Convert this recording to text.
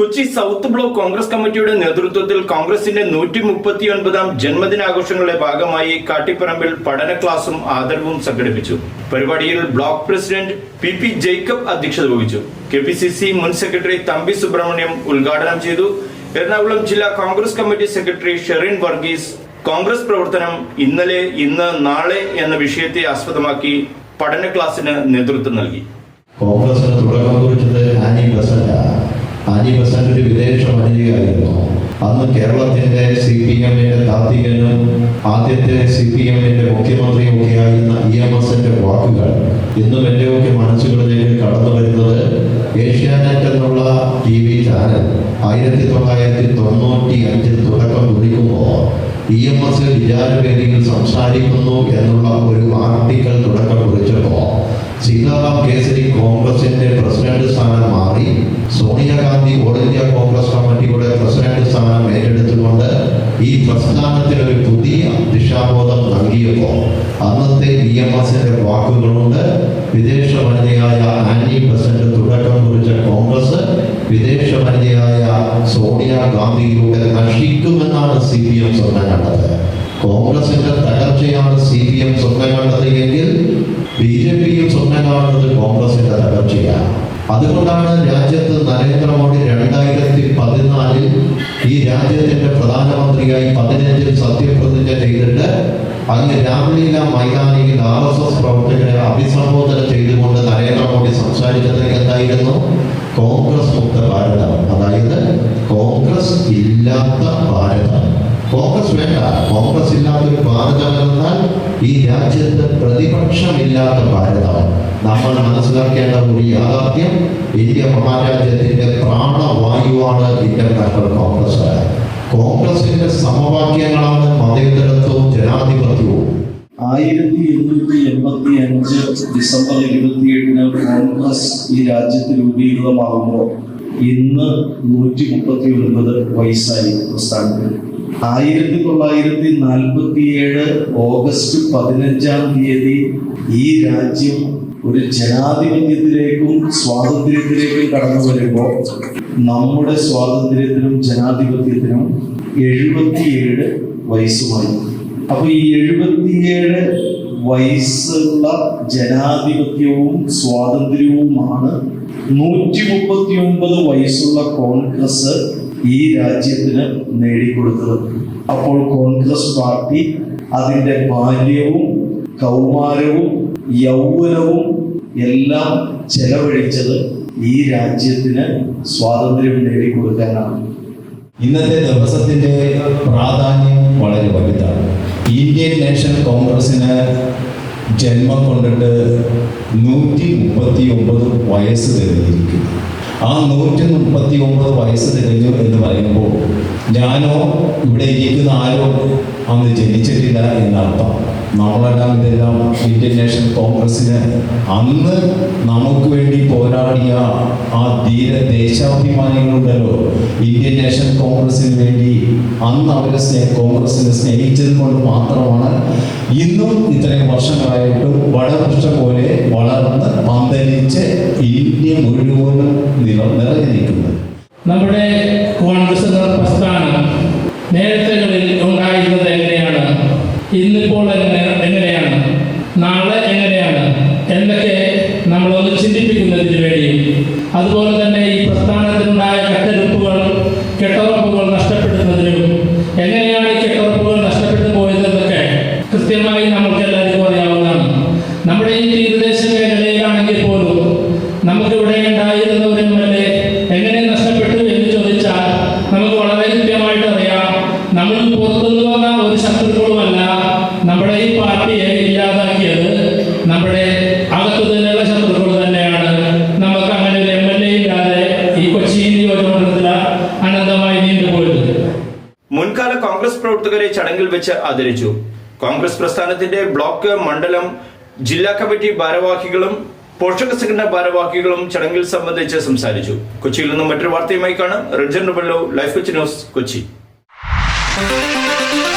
Kochi south block Congress കമ്മിറ്റിയുടെ നേതൃത്വത്തിൽ കോൺഗ്രസിന്റെ നൂറ്റി മുപ്പത്തിയൊൻപതാം ജന്മദിനാഘോഷങ്ങളുടെ ഭാഗമായി കാട്ടിപ്പറമ്പിൽ പഠന ക്ലാസും ആദരവും സംഘടിപ്പിച്ചു. പരിപാടിയിൽ block president P P Jacob അധ്യക്ഷത വഹിച്ചു. കെ പി സി സി മുൻ സെക്രട്ടറി തമ്പി സുബ്രഹ്മണ്യം ഉദ്ഘാടനം ചെയ്തു. എറണാകുളം ജില്ലാ കോൺഗ്രസ് കമ്മിറ്റി സെക്രട്ടറി ഷെറിൻ വർഗീസ് കോൺഗ്രസ് പ്രവർത്തനം ഇന്നലെ ഇന്ന് നാളെ എന്ന വിഷയത്തെ ആസ്പദമാക്കി പഠന ക്ലാസിന് നേതൃത്വം നൽകി. കോൺഗ്രസിന് തുടക്കം കുറിച്ചത് ആനി ബസന്റ ആനി ബസന്റ് ഒരു വിദേശ മന്ത്രിയായിരുന്നു അന്ന് കേരളത്തിന്റെ സി പി എമ്മിന്റെ താത്വികനും ആദ്യത്തെ സി പി എമ്മിന്റെ മുഖ്യമന്ത്രിയും ഒക്കെ ആയിരുന്ന ഇ എം എസിന്റെ വാക്കുകൾ ഇന്നും എന്റെയൊക്കെ മനസ്സുകളിലേക്ക് കടന്നു വരുന്നത് ഏഷ്യാനെറ്റ് എന്നുള്ള ടി വി ചാനൽ ആയിരത്തി തൊള്ളായിരത്തി തൊണ്ണൂറ്റി അഞ്ചിൽ തുടക്കം കുറിക്കുമ്പോൾ ഇ എം എസ് വിചാരവേദിയിൽ സംസാരിക്കുന്നു എന്നുള്ള ഒരു ആർട്ടിക്കൽ തുടക്കം കുറിച്ചപ്പോൾ സീതാറാം കേസരി കോൺഗ്രസിന്റെ പ്രസിഡന്റ് സ്ഥാനം മാറി സോണിയാഗാന്ധി ഓൾ ഇന്ത്യ കോൺഗ്രസ് കമ്മിറ്റിയുടെ പ്രസിഡന്റ് സ്ഥാനം ഏറ്റെടുത്തുകൊണ്ട് ഈ പ്രസ്ഥാനത്തിന് ഒരു പുതിയ ദിശാബോധം നൽകിയപ്പോൾ അന്നത്തെ ബി എം എസിന്റെ വാക്കുകളുണ്ട്. വിദേശ വനിതയായ ആനി ബസന്റ് തുടക്കം കുറിച്ച കോൺഗ്രസ് വിദേശ വനിതയായ സോണിയാഗാന്ധിയിലൂടെ നശിക്കുമെന്നാണ് സി പി എം സ്വപ്നം കണ്ടത്. കോൺഗ്രസിന്റെ തകർച്ചയാണ് സി പി എം സ്വപ്നം കണ്ടത് എങ്കിൽ ബി ജെ പിയും സ്വപ്നം കാണുന്നത് കോൺഗ്രസിന്റെ തകർച്ചയാണ്. അതുകൊണ്ടാണ് രാജ്യത്ത് നരേന്ദ്രമോദി രണ്ടായിരത്തി പതിനാലിൽ ഈ രാജ്യത്തിന്റെ പ്രധാനമന്ത്രിയായി പതിനഞ്ചിൽ സത്യപ്രതിജ്ഞ ചെയ്തിട്ട് അങ്ങ് രാംലീല മൈതാനിയിൽ ആർ എസ് എസ് പ്രവർത്തകരെ അഭിസംബോധന ചെയ്തുകൊണ്ട് നരേന്ദ്രമോദി സംസാരിച്ചത് എന്തായിരുന്നു? കോൺഗ്രസ് മുക്ത ഭാരതം. അതായത് കോൺഗ്രസ് ഇല്ലാത്ത ഭാരതം കോൺഗ്രസ് വേണ്ട. കോൺഗ്രസ് ഇല്ലാത്ത ഒരു ഭാരതം എന്നാൽ ഈ രാജ്യത്ത് പ്രതിപക്ഷമില്ലാത്ത ഭാരതം. നമ്മൾ മനസ്സിലാക്കേണ്ട ഒരു യാഥാർത്ഥ്യം ഇന്ത്യ മഹാരാജ്യത്തിന്റെ പ്രാണവായുവാണ് ഇന്റർനാഷണൽ നാഷണൽ കോൺഗ്രസ്. കോൺഗ്രസിന്റെ സമവാക്യങ്ങളാണ് മതേതരത്വവും ജനാധിപത്യവും. ആയിരത്തി എണ്ണൂറ്റി എൺപത്തി അഞ്ച് ഡിസംബർ ഇരുപത്തിയേഴിന് കോൺഗ്രസ് ഈ രാജ്യത്ത് രൂപീകൃതമാകുമ്പോൾ ഇന്ന് നൂറ്റി മുപ്പത്തി ഒൻപത് വയസ്സായി പ്രസ്ഥാനത്തിന് ആയിരത്തി തൊള്ളായിരത്തി നാൽപ്പത്തിയേഴ് ഓഗസ്റ്റ് പതിനഞ്ചാം തീയതി ഈ രാജ്യം ഒരു ജനാധിപത്യത്തിലേക്കും സ്വാതന്ത്ര്യത്തിലേക്കും കടന്നു വരുമ്പോൾ നമ്മുടെ സ്വാതന്ത്ര്യത്തിനും ജനാധിപത്യത്തിനും എഴുപത്തിയേഴ് വയസ്സുമായി. അപ്പൊ ഈ എഴുപത്തിയേഴ് വയസ്സുള്ള ജനാധിപത്യവും സ്വാതന്ത്ര്യവുമാണ് നൂറ്റി മുപ്പത്തി ഒമ്പത് വയസ്സുള്ള കോൺഗ്രസ് ഈ രാജ്യത്തിന് നേടിക്കൊടുത്തത്. അപ്പോൾ കോൺഗ്രസ് പാർട്ടി അതിന്റെ ബാല്യവും കൗമാരവും യൗവനവും എല്ലാം ചെലവഴിച്ചത് ഈ രാജ്യത്തിന് സ്വാതന്ത്ര്യം നേടിക്കൊടുക്കാനാണ്. ഇന്നത്തെ ദിവസത്തിന്റെ പ്രാധാന്യം വളരെ വലുതാണ്. ഇന്ത്യൻ നാഷണൽ കോൺഗ്രസിന് ജന്മം കൊണ്ടിട്ട് നൂറ്റി മുപ്പത്തി ഒമ്പത് വയസ്സ് തികഞ്ഞിരിക്കും ആ നൂറ്റി മുപ്പത്തി ഒമ്പത് വയസ്സ് തികഞ്ഞു എന്ന് പറയുമ്പോൾ ഞാനോ ഇവിടെ ഇരിക്കുന്ന ആരോ അന്ന് ജനിച്ചിട്ടില്ല എന്നർത്ഥം. നമ്മളെല്ലാം ഇതെല്ലാം ഇന്ത്യൻ നാഷണൽ കോൺഗ്രസിന് അന്ന് നമുക്ക് വേണ്ടി പോരാടിയ ആ ധീര ദേശാഭിമാനികളുണ്ടല്ലോ. ഇന്ത്യൻ നാഷണൽ കോൺഗ്രസിന് വേണ്ടി അന്ന് അവരെ സ്നേ കോൺഗ്രസിനെ സ്നേഹിച്ചത് കൊണ്ട് മാത്രമാണ് ഇന്നും ഇത്രയും വർഷങ്ങളായിട്ടും വടവൃക്ഷ പോലെ വളർന്ന് നമ്മുടെ കോൺഗ്രസ് എന്ന പ്രസ്ഥാനം നേരത്തെകളിൽ ഉണ്ടായിരുന്നത് എങ്ങനെയാണ്? ഇന്നിപ്പോൾ എങ്ങനെ എങ്ങനെയാണ്? നാളെ എങ്ങനെയാണ്? എന്നൊക്കെ നമ്മളൊന്ന് ചിന്തിപ്പിക്കുന്നതിന് വേണ്ടി. അതുപോലെ തന്നെ ഈ പ്രസ്ഥാനത്തിനുണ്ടായ കെട്ടരുപ്പുകൾ കെട്ടുറപ്പുകൾ നഷ്ടപ്പെടുന്നതിനും എങ്ങനെയാണ് ഈ കെട്ടുറപ്പുകൾ നഷ്ടപ്പെട്ടു പോയതെന്നൊക്കെ കൃത്യമായി നമുക്ക് എല്ലാവർക്കും അറിയാവുന്നതാണ്. നമ്മുടെ ഈ നമ്മൾ പുറത്തുനിന്ന് വന്ന ഒരു ശത്രുക്കളുമല്ല. നമ്മുടെ ഈ പാർട്ടിയെ ഇല്ലാതാക്കിയത് നമ്മുടെ അകത്തു തന്നെയുള്ള ശത്രുക്കൾ തന്നെയാണ്. നമുക്ക് അങ്ങനെ ഒരു എം എൽ എ ഇല്ലാതെ ഈ കൊച്ചി നിയോജകമണ്ഡലത്തിൽ അനന്തമായി നീണ്ടുപോയത്. മുൻകാല കോൺഗ്രസ് പ്രവർത്തകരെ ചടങ്ങിൽ വെച്ച് ആദരിച്ചു. കോൺഗ്രസ് പ്രസ്ഥാനത്തിന്റെ ബ്ലോക്ക് മണ്ഡലം ജില്ലാ കമ്മിറ്റി ഭാരവാഹികളും പോഷക സംഘടന ഭാരവാഹികളും ചടങ്ങിൽ സംബന്ധിച്ച് സംസാരിച്ചു. കൊച്ചിയിൽ നിന്നും മറ്റൊരു വാർത്തയുമായി കാണാം. Rijan Rubello life Kochi news Kochi. Thank you.